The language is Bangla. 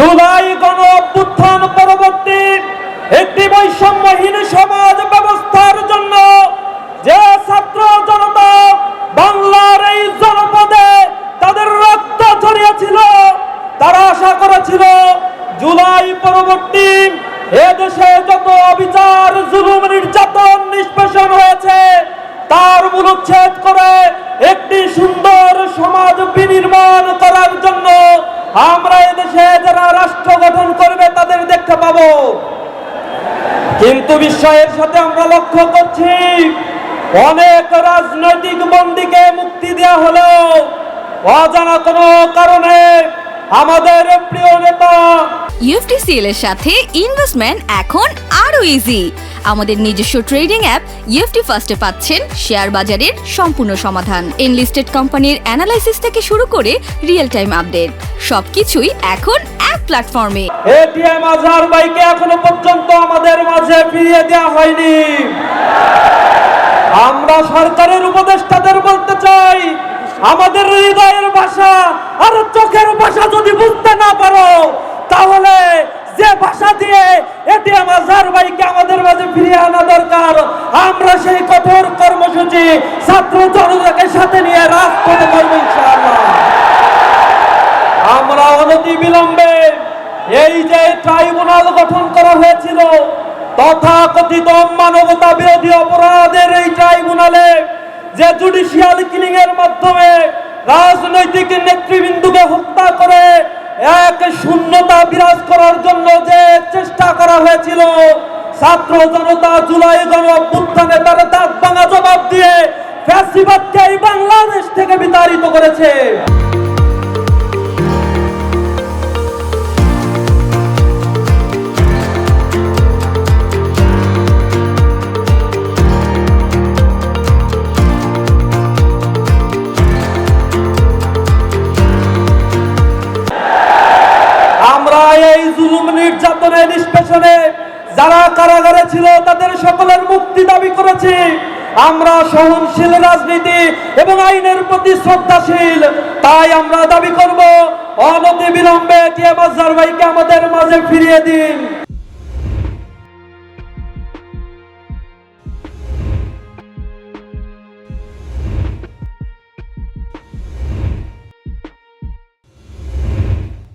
জুলাই গণ অভ্যুত্থান পরবর্তী একটি বৈষম্যহীন সমাজ ব্যবস্থার জন্য যে ছাত্র জনতা বাংলার এই জনপদে তাদের রক্ত ছড়িয়েছিল তারা আশা করেছিল জুলাই পরবর্তী এদেশে যত অবিচার, জুলুম, নির্যাতন, নিষ্পেষণ হয়েছে, তার মূলচ্ছেদ করে একটি সুন্দর সমাজ বিনির্মাণ করার জন্য আমরা এদেশে যারা রাষ্ট্র গঠন করবে তাদের দেখতে পাবো কিন্তু বিশ্বের সাথে আমরা লক্ষ্য করছি, অনেক রাজনৈতিক বন্দীকে মুক্তি দেওয়া হলো অজানা কোনো কারণে আমাদের প্রিয় নেতা ইউএফটিসিএল এর সাথে ইনভেস্টমেন্ট এখন আরও ইজি আমাদের নিজস্ব ট্রেডিং অ্যাপ ইউএফটি ফার্স্টে পাচ্ছেন শেয়ার বাজারের সম্পূর্ণ সমাধান। এনলিস্টেড কোম্পানির অ্যানালাইসিস থেকে শুরু করে রিয়েল টাইম আপডেট সবকিছুই এখন এক প্ল্যাটফর্মে এটিএম আজহার ভাইকে এখনও পর্যন্ত আমাদের মাঝে ফিরিয়ে দেওয়া হয়নি। আমরা সরকারের উপদেষ্টাদের বলতে চাই, আমাদের হৃদয়ের ভাষা আর চোখের ভাষা যদি ভাষা দিয়ে এটিএম আজহার ভাইকে আমাদের মাঝে ফিরিয়ে আনা দরকার। আমরা সেই কঠোর কর্মসূচি ছাত্র জনতাকে সাথে নিয়ে রাজপথে করব ইনশাআল্লাহ। আমরা অনতি বিলম্বে এই যে ট্রাইব্যুনাল গঠন করা হয়েছিল, তথাকথিত মানবতা বিরোধী অপরাধের এই ট্রাইব্যুনালে যে জুডিশিয়াল কিলিং এর মাধ্যমে রাজনৈতিক নেতৃবৃন্দকে শূন্যতা বিরাজ করার জন্য যে চেষ্টা করা হয়েছিল, ছাত্র জনতা জুলাই গণ তারা দাঁত ভাঙা জবাব দিয়ে ফ্যাসিবাদকে এই বাংলাদেশ থেকে বিতাড়িত করেছে। নির্যাতনের নিষ্পেষণে যারা কারাগারে ছিল, তাদের সকলের মুক্তি দাবি করেছি। আমরা সহনশীল রাজনীতি এবং আইনের প্রতি শ্রদ্ধাশীল, তাই আমরা দাবি করব অনতি বিলম্বে টিএম আজহার ভাইকে আমাদের মাঝে ফিরিয়ে দিন।